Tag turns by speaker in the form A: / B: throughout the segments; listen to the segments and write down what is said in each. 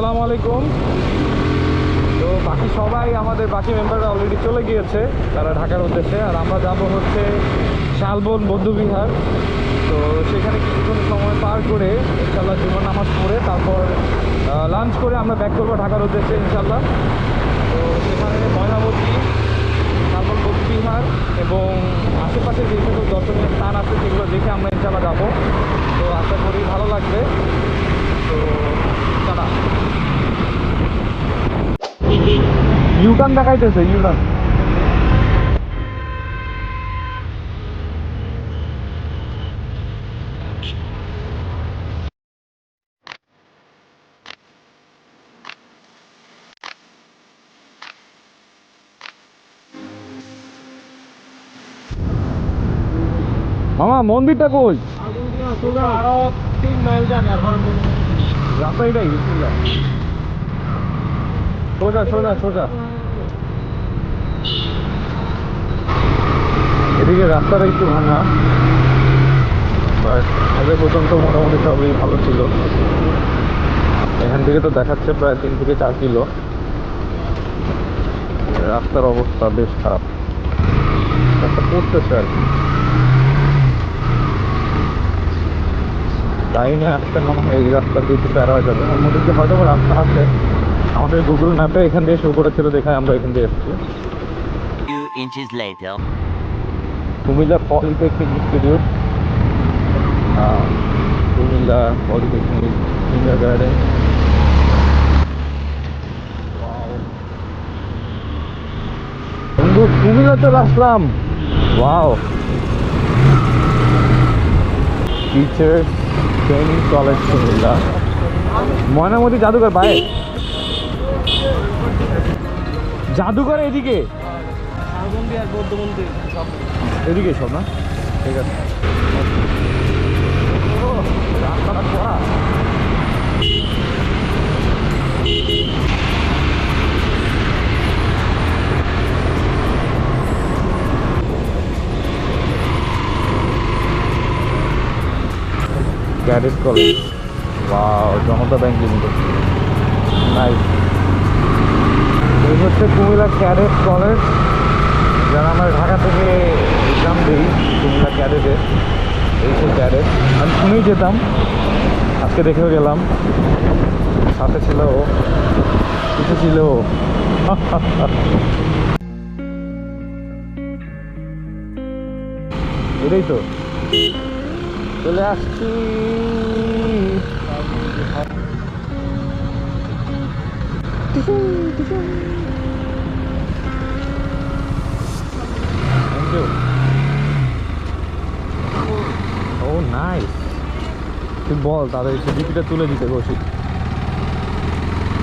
A: আসসালামু আলাইকুম। তো বাকি সবাই আমাদের বাকি মেম্বাররা অলরেডি চলে গিয়েছে, তারা ঢাকার উদ্দেশ্যে। আর আমরা যাব হচ্ছে শালবন বৌদ্ধবিহার। তো সেখানে কিছুক্ষণ সময় পার করে ইনশাল্লাহ জীবন নামাজ পড়ে তারপর লাঞ্চ করে আমরা ব্যাক করব ঢাকার উদ্দেশ্যে ইনশাল্লাহ তো সেখানে ময়নামতি শালবন বৌদ্ধবিহার এবং আশেপাশে যে সকল দর্শনীয় স্থান আছে সেগুলো দেখে আমরা ইনশাল্লাহ যাব তো আশা করি ভালো লাগবে তো টাটা ইউটার্ন দেখাইতেছে ইউটার্ন। মামা মন্দিরটা কই? রাস্তা এটাই সোজা সোজা সোজা। এদিকে রাস্তাটা একটু ভাঙা আগে পর্যন্ত মোটামুটি সবই ভালো ছিল। এখান থেকে তো দেখাচ্ছে প্রায় তিন থেকে চার কিলো। রাস্তার অবস্থা বেশ খারাপ। রাস্তা পড়তেছে আর কি। লাইনে আসতে মনে হয় এই রাস্তা দিয়ে প্যারা হয়ে যাবে। অন্যদিকে হয়তো রাস্তা আছে। আমাদের গুগল ম্যাপে এখান দিয়ে শুরু করেছিল দেখে আমরা এখান দিয়ে এসেছি. Comilla polytechnic institute Comilla polytechnic kindergarten Comilla চলে আসলাম, wow. Teachers training college Comilla Mainamati জাদুঘর, ভাই। জাদুঘর এদিকে।
B: আর বৌদ্ধ মন্দির সব।
A: এদিকে সব না? ঠিক আছে। রাস্তাটা কড়া। Cadet college wow Janata bank limited হচ্ছে কুমিল্লা ক্যাডেট কলেজ থেকে এক্সাম দিই কুমিল্লা ক্যাডেটে এই সেই ক্যাডেট আমি শুনেই যেতাম আজকে দেখেও গেলাম সাথে ছিল ও কিছু ছিল। এটাই তো চলে আসছি টিসুম, টিসুম। You. ও নাইস তুই বল তাদের এসে জিপিটা তুলে দিতে বসি।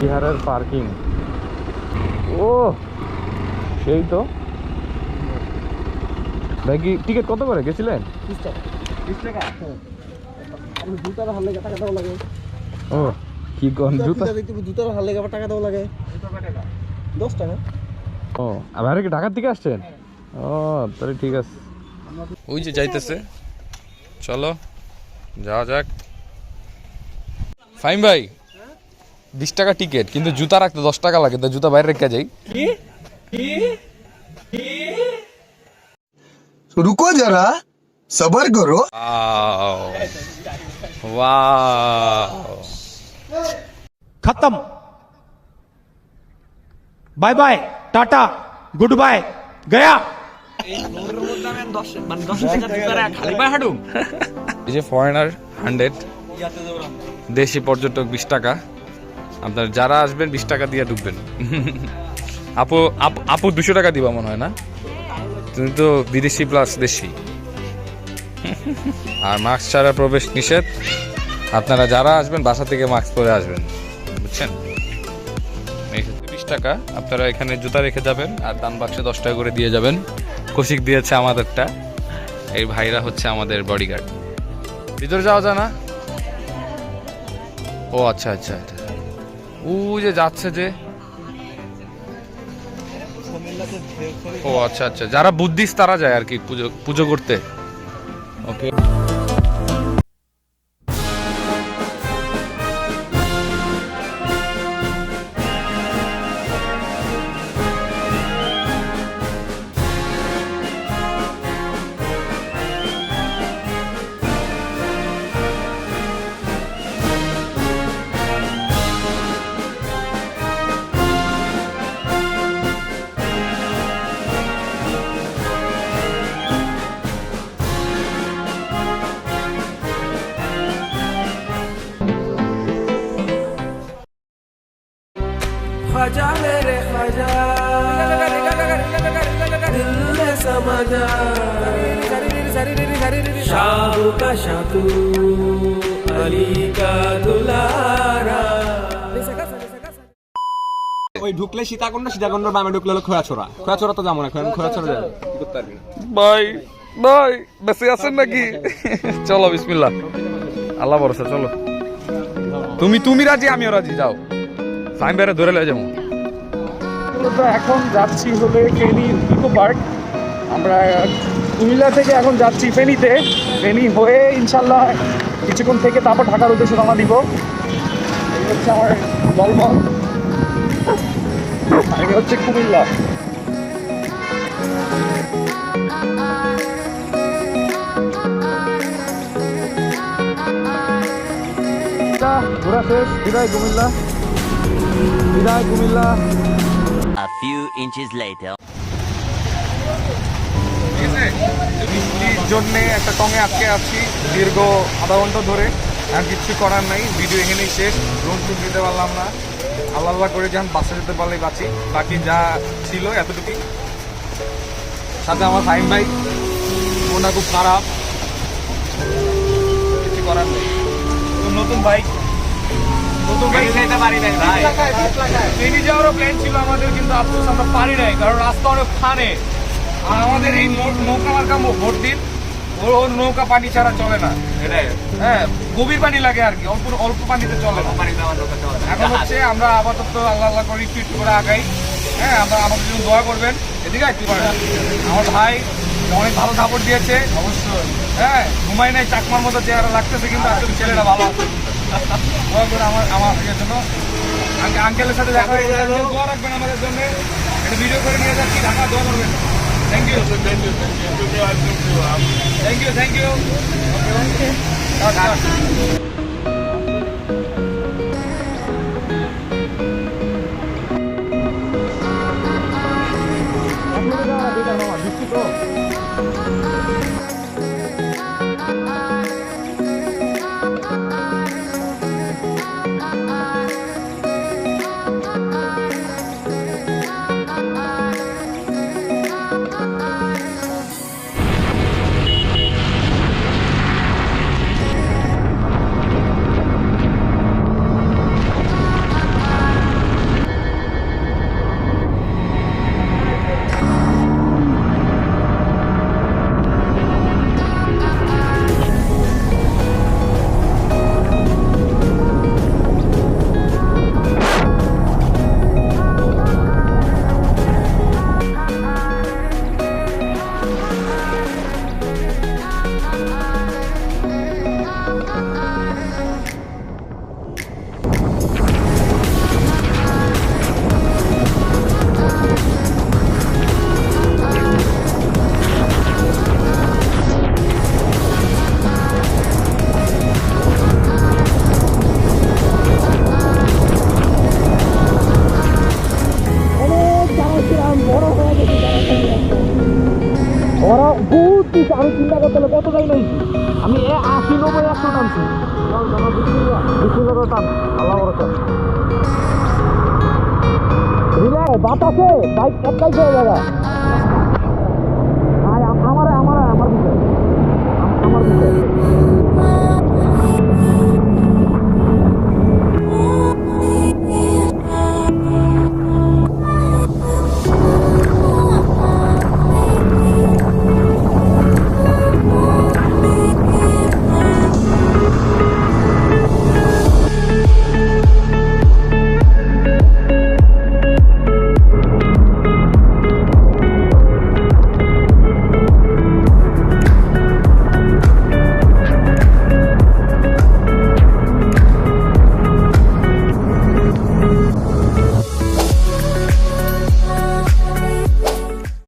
A: বিহারের পার্কিং ও সেই তো। ভাই কি টিকিট কত করে? গেছিলেন?
B: বিশ টাকা। বিশ টাকা? আমি জুতার হাল লেগে টাকা দেওয়া লাগে।
A: ও কি গন জুতা
B: জুতার হাল লেগে টাকা দেওয়া লাগে। দশ টাকা।
A: ও আবার কি ঢাকার থেকে আসছেন? ও তাহলে ঠিক আছে।
C: ওই যে যাইতেছে। চলো যাওয়া যাক। ফাইন ভাই বিশ টাকা টিকিট কিন্তু জুতা রাখতে দশ টাকা লাগে তো জুতা বাইরে রেখে যাই।
D: রুকো যারা
C: সবার করো।
E: খতম। Bye bye tata good bye Gaya
C: এই যে ফরেনার হান্ড্রেড দেশি পর্যটক বিশ টাকা। আপনার যারা আসবেন বিশ টাকা দিয়ে ঢুকবেন আপু আপু- আপু দুশো টাকা দিবা মনে হয় না? তুমি তো বিদেশি প্লাস দেশি। আর মাস্ক ছাড়া প্রবেশ নিষেধ। আপনারা যারা আসবেন বাসা থেকে মাস্ক পরে আসবেন। বুঝছেন? বিশ টাকা। আপনারা এখানে জুতা রেখে যাবেন আর দান বাক্সে দশ টাকা করে দিয়ে যাবেন। কৌশিক দিয়েছে আমাদেরটা। এই ভাইরা হচ্ছে আমাদের বডিগার্ড ভিতরে যাওয়া যায় না ও আচ্ছা আচ্ছা আচ্ছা। ও যে যাচ্ছে যে। ও আচ্ছা আচ্ছা। যারা বুদ্ধিস্ট, তারা যায় আর কি পুজো পুজো করতে। ওকে।
F: खजा मेरे खजा दिल में समा जा का अली का दुलारा।
B: ওই ঢুকলে সীতাকুণ্ড সীতাকুণ্ড বামে ঢুকলে হলো তো না খোয়াছোড়া যাবে।
C: আছেন নাকি? চলো বিসমিল্লাহ। আল্লাহ বরসা চলো। তুমি তুমি রাজি আমিও রাজি যাও। সাইম বেড়ে ধরে লয়ে যাব।
A: এখন যাচ্ছি হলে ফেনী ইকো পার্ক আমরা কুমিল্লা থেকে এখন যাচ্ছি ফেনীতে। ফেনী হয়ে ইনশাল্লাহ কিছুক্ষণ থেকে তারপর ঢাকার উদ্দেশ্যে রওনা দিব। এই হচ্ছে আমার জলমল আর হচ্ছে কুমিল্লা। ঘোরা শেষ, বিদায় কুমিল্লা। বিদায় Comilla
G: A few inches later.
A: বৃষ্টির জন্য একটা টঙে আটকে আছি, দীর্ঘ আধা ঘণ্টা ধরে। আর কিচ্ছু করার নাই ভিডিও এখানেই শেষ রুম টুম দিতে পারলাম না। আল্লাহ আল্লাহ করে যখন বাসে যেতে পারলেই বাঁচি। বাকি যা ছিল এতটুকুই। সাথে আমার সাইম ভাই মনটা খুব খারাপ। কিছু করার নেই। নতুন বাইক নতুন যেতে পারি নাই ভাই। ট্রেনে যাওয়ারও প্ল্যান ছিল আমাদের কিন্তু আফসোস আমরা পারি নাই কারণ রাস্তা অনেক ফানে। আর আমাদের এই নৌকা মার্কা ভোট দিন ওর ওর নৌকা পানি ছাড়া চলে না। হ্যাঁ গভীর পানি লাগে আর কি অল্প অল্প পানিতে চলে না। এখন হচ্ছে আমরা আপাতত আল্লাহ আল্লাহ করে ফিট করে আগাই। হ্যাঁ আমরা আমাদের জন্য দোয়া করবেন। এদিকে পারেন আমার ভাই অনেক ভালো সাপোর্ট দিয়েছে। অবশ্যই। হ্যাঁ ঘুমাই নাই চাকমার মতো চেহারা লাগতেছে কিন্তু আসলে ছেলেটা ভালো আছে। দোয়া করে আমার আমার ইয়ের জন্য আঙ্কে- আঙ্কেলের সাথে দেখা হয়ে যাবে দোয়া রাখবেন আমাদের জন্য একটা ভিডিও করে নিয়ে যাচ্ছি ঢাকা দোয়া করবেন thank you thank you thank you thank you ওরা দিচ্ছে আমি চিন্তা করতে হলে, কত যাই নাই আমি এ আশি, নব্বই, একশো টানছি। বাতাসে, বাইক একটাই হয়ে যাবে